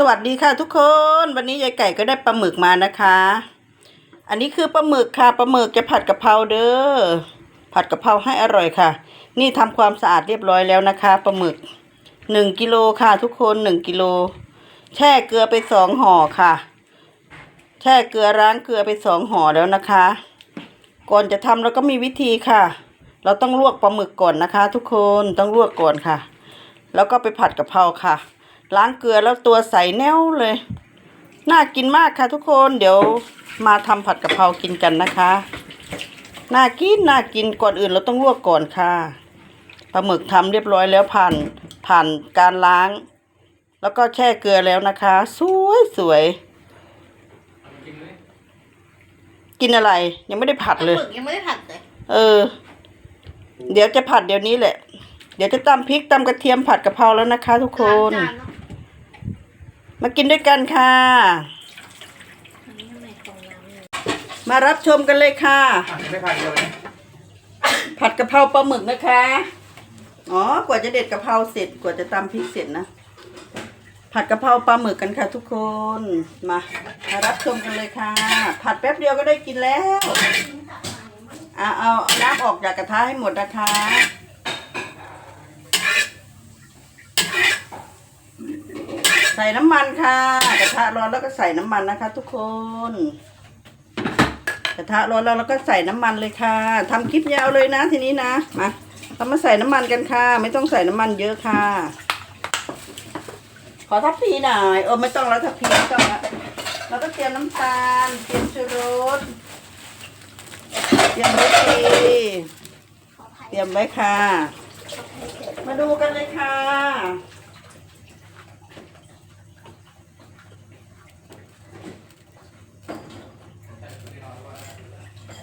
สวัสดีค่ะทุกคนวันนี้ยายไก่ก็ได้ปลาหมึกมานะคะ อันนี้คือปลาหมึกค่ะปลาหมึกจะผัดกะเพราเด้อผัดกะเพราให้อร่อยค่ะ นี่ทำความสะอาดเรียบร้อยแล้วนะคะปลาหมึกหนึ่งกิโลค่ะทุกคนหนึ่งกิโลแช่เกลือไปสองห่อค่ะ แช่เกลือล้างเกลือไปสองห่อแล้วนะคะ ก่อนจะทำเราก็มีวิธีค่ะ เราต้องลวกปลาหมึกก่อนนะคะ ทุกคนต้องลวกก่อนค่ะ แล้วก็ไปผัดกะเพราค่ะ ล้างเกลือแล้วตัวใสแน่วเลย น่ากินมากค่ะทุกคนเดี๋ยวมาทำผัดกะเพรากินกันนะคะ น่ากินน่ากินก่อนอื่นเราต้องลวกก่อนค่ะปลาหมึกทำเรียบร้อยแล้วผ่านผ่านการล้าง แล้วก็แช่เกลือแล้วนะคะ สวยสวยกินอะไร ยังไม่ได้ผัดเลยปลาหมึกยังไม่ได้ผัดเลย เออ เดี๋ยวจะผัดเดี๋ยวนี้แหละ เดี๋ยวจะตำพริกตำกระเทียมผัดกะเพราแล้วนะคะ ทุกคน ล้างจานเนอะ มากินด้วยกันค่ะอันนี้ทำไมฟองน้ำเนี่ยมารับชมกันเลยค่ะอะไม่พันเดียวเลยผัดกะเพราปลาหมึกนะคะ อ๋อ กว่าจะเด็ดกะเพราเสร็จ กว่าจะตำพริกเสร็จนะ ผัดกะเพราปลาหมึกกันค่ะ ทุกคน มามารับชมกันเลยค่ะ ผัดแป๊บเดียวก็ได้กินแล้ว อะเอาน้ำออกจากกระทะให้หมดนะคะ ใส่น้ำมันค่ะ กระทะร้อนแล้วก็ใส่น้ำมันนะคะ ทุกคน กระทะร้อนแล้วเราก็ใส่น้ำมันเลยค่ะทำคลิปยาวเลยนะทีนี้นะ มาเรามาใส่น้ำมันกันค่ะ ไม่ต้องใส่น้ำมันเยอะค่ะ ขอทัพพีหน่อยเออไม่ต้องแล้วทัพพีไม่ต้องแล้วเราก็เตรียมน้ำตาล เตรียมชูรสเตรียมรสดีเตรียมไว้ค่ะ มาดูกันเลยค่ะ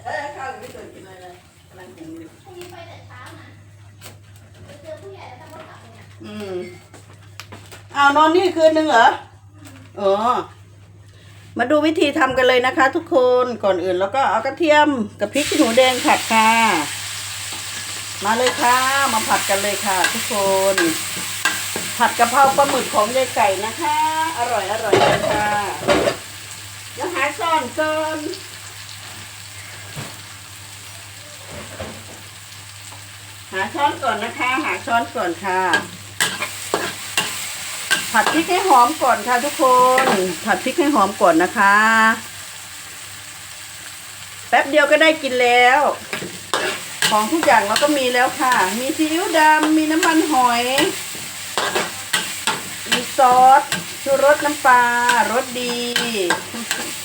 เอ้ยข้าวยังไม่เคยกินเลยเลยกำลังหิวอยู่ พรุ่งนี้ไปแต่เช้านะไปเจอผู้ใหญ่แล้วแต่ว่ากลับเนี่ย อืม อานอนนี่คืนนึงเหรออ๋อมาดูวิธีทำกันเลยนะคะ ทุกคนก่อนอื่นแล้วก็เอากระเทียมกับพริกขี้หนูแดงผัดค่ะ มาเลยค่ะ มาผัดกันเลยค่ะ ทุกคน ผัดกะเพราปลาหมึกของยายไก่นะคะ อร่อยอร่อยเลยค่ะเดี๋ยวหาซ่อนซ่อนหาช้อนก่อนนะคะ หาช้อนก่อนค่ะ ผัดพริกให้หอมก่อนค่ะทุกคน ผัดพริกให้หอมก่อนนะคะ แป๊บเดียวก็ได้กินแล้ว ของทุกอย่างเราก็มีแล้วค่ะ มีซีอิ๊วดำมีน้ำมันหอย มีซอสชูรสน้ำปลารสดี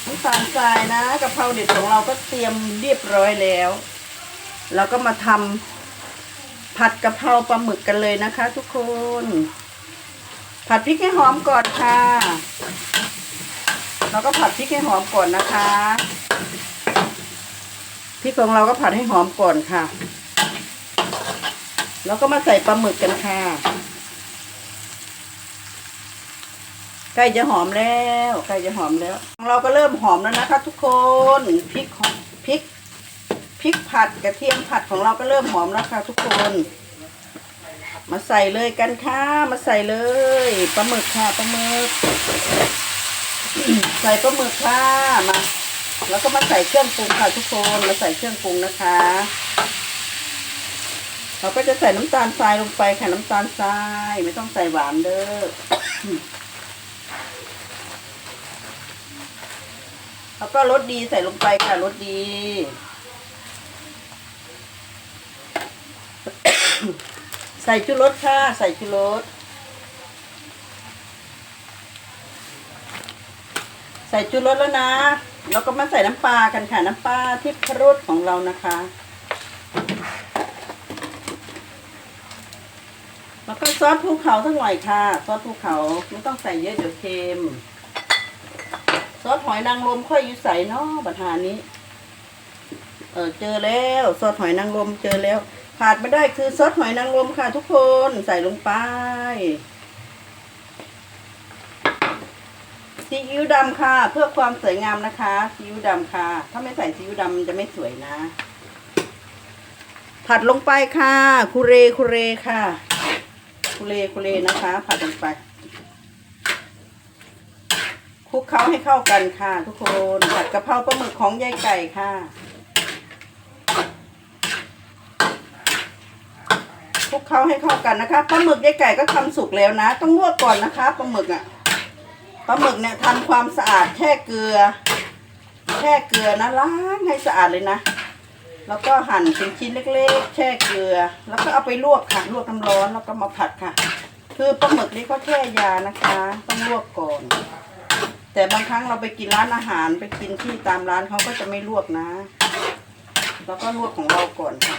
น้ำตาลทรายนะกะเพราเด็ดของเราก็เตรียมเรียบร้อยแล้วเราก็มาทำผัดกะเพราปลาหมึกกันเลยนะคะ ทุกคน ผัดพริกให้หอมก่อนค่ะ เราก็ผัดพริกให้หอมก่อนนะคะพริกของเราก็ผัดให้หอมก่อนค่ะ แล้วก็มาใส่ปลาหมึกกันค่ะใกล้จะหอมแล้วใกล้จะหอมแล้วของเราก็เริ่มหอมแล้วนะคะ ทุกคนพริกของพริกพริกผัดกระเทียมผัดของเราก็เริ่มหอมแล้วค่ะ ทุกคน มาใส่เลยกันค่ะ มาใส่เลยปลาหมึกค่ะปลาหมึก ใส่ปลาหมึกค่ะมาแล้วก็มาใส่เครื่องปรุงค่ะทุกคนมาใส่เครื่องปรุงนะคะ เราก็จะใส่น้ำตาลทรายลงไปค่ะน้ำตาลทรายไม่ต้องใส่หวานเด้อแล้วก็รสดีใส่ลงไปค่ะรสดี ใส่ชูรสค่ะ ใส่ชูรส ใส่ชูรสแล้วนะ แล้วก็มาใส่น้ำปลากันค่ะ น้ำปลาที่พรุดของเรานะคะ แล้วก็ซอสภูเขาทั้งหน่อยค่ะ ซอสภูเขาไม่ต้องใส่เยอะเดี๋ยวเค็ม ซอสหอยนางรมค่อยอยู่ใส่เนาะปัญหานี้ เออเจอแล้ว ซอสหอยนางรมเจอแล้ว ขาดไม่ได้คือซอสหอยนางรมค่ะทุกคนใส่ลงไปซีอิ๊วดำค่ะ เพื่อความสวยงามนะคะซีอิ๊วดำค่ะ ถ้าไม่ใส่ซีอิ๊วดำมันจะไม่สวยนะ ผัดลงไปค่ะ คุเรคุเรค่ะ คุเรคุเรนะคะ ผัดลงไปคลุกเคล้าให้เข้ากันค่ะ ทุกคนผัดกะเพราปลาหมึกของยายไก่ค่ะ คลุกเคล้าให้เข้ากันนะคะปลาหมึกยายไก่ก็ทำสุกแล้วนะ ต้องลวกก่อนนะคะปลาหมึกอะปลาหมึกเนี่ยทำความสะอาดแช่เกลือแช่เกลือนะล้างให้สะอาดเลยนะ แล้วก็หั่นเป็นชิ้นเล็กๆ แช่เกลือ แล้วก็เอาไปลวกค่ะลวกน้ำร้อนแล้วก็มาผัดค่ะ คือปลาหมึกนี่ก็แช่ยานะคะ ต้องลวกก่อน แต่บางครั้งเราไปกินร้านอาหารไปกินที่ตามร้านเขาก็จะไม่ลวกนะ แล้วก็ลวกของเราก่อนค่ะ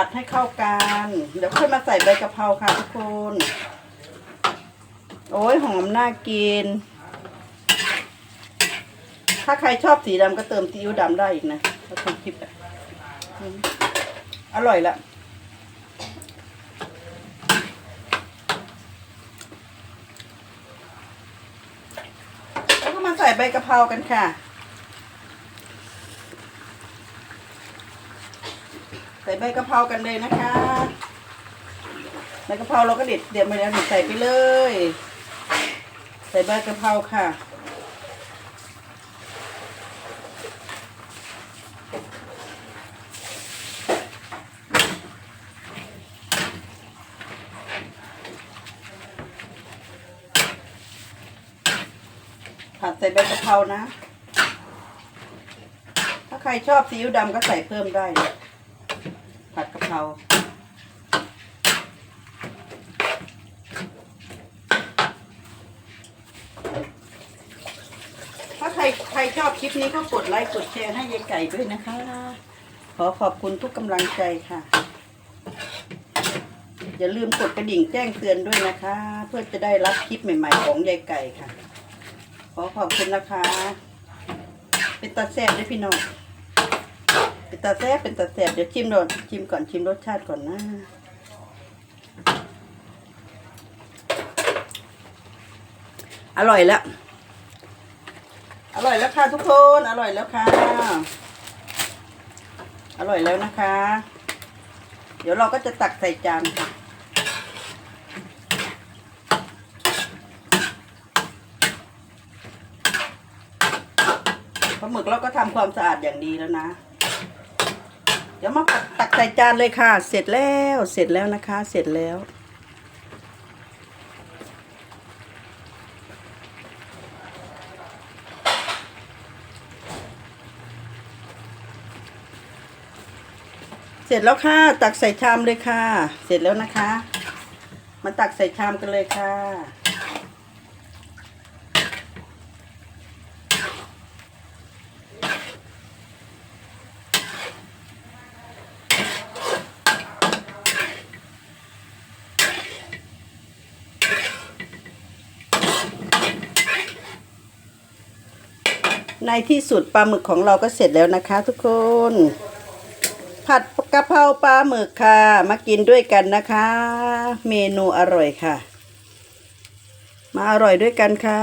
ผัดให้เข้ากัน เดี๋ยวค่อยมาใส่ใบกะเพราค่ะทุกคน โอ้ยหอมน่ากิน ถ้าใครชอบสีดำก็เติมซีอิ๊วดำได้อีกนะแล้วทำคลิปอะอืมอร่อยละแล้วก็มาใส่ใบกะเพรากันค่ะ ใส่ใบกะเพรากันเลยนะคะใบกะเพราเราก็เด็ดเด็ดมาแล้วใส่ไปเลย ใส่ใบกะเพราค่ะผัดใส่ใบกะเพรานะ ถ้าใครชอบซีอิ๊วดำก็ใส่เพิ่มได้เลย ผัดกะเพราถ้าใครใครชอบคลิปนี้ก็กดไลค์กดแชร์ให้ยายไก่ด้วยนะคะ ขอขอบคุณทุกกำลังใจค่ะ อย่าลืมกดกระดิ่งแจ้งเตือนด้วยนะคะ เพื่อจะได้รับคลิปใหม่ ๆ ของยายไก่ค่ะ ขอขอบคุณนะคะ เป็นตาแซ่บด้วยพี่น้อง เป็นตาแซ่บเป็นตาแซ่บเดี๋ยวชิมก่อนชิมก่อนชิมรสชาติก่อนนะอร่อยแล้ว อร่อยแล้วค่ะทุกคน อร่อยแล้วค่ะ อร่อยแล้วนะคะ เดี๋ยวเราก็จะตักใส่จานค่ะปลาหมึกเราก็ทำความสะอาดอย่างดีแล้วนะ เดี๋ยวมาตักใส่จานเลยค่ะ เสร็จแล้วเสร็จแล้วนะคะ เสร็จแล้ว เสร็จแล้วค่ะ ตักใส่ชามเลยค่ะ เสร็จแล้วนะคะ มาตักใส่ชามกันเลยค่ะ ในที่สุดปลาหมึกของเราก็เสร็จแล้วนะคะ ทุกคน ผัดกะเพราปลาหมึกค่ะ มากินด้วยกันนะคะ เมนูอร่อยค่ะ มาอร่อยด้วยกันค่ะ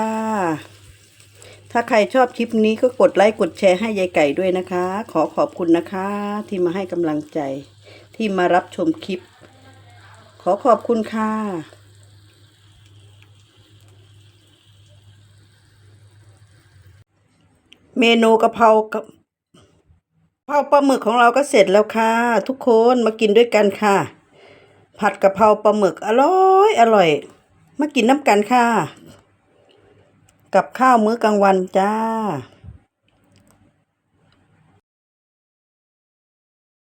ถ้าใครชอบคลิปนี้ก็กดไลค์กดแชร์ให้ยายไก่ด้วยนะคะ ขอขอบคุณนะคะ ที่มาให้กำลังใจ ที่มารับชมคลิป ขอขอบคุณค่ะ เมนูกะเพรากะเพราปลาหมึกของเราก็เสร็จแล้วค่ะ ทุกคนมากินด้วยกันค่ะ ผัดกะเพราปลาหมึกอร่อยอร่อย มากินน้ำกันค่ะ กับข้าวมื้อกลางวันจ้า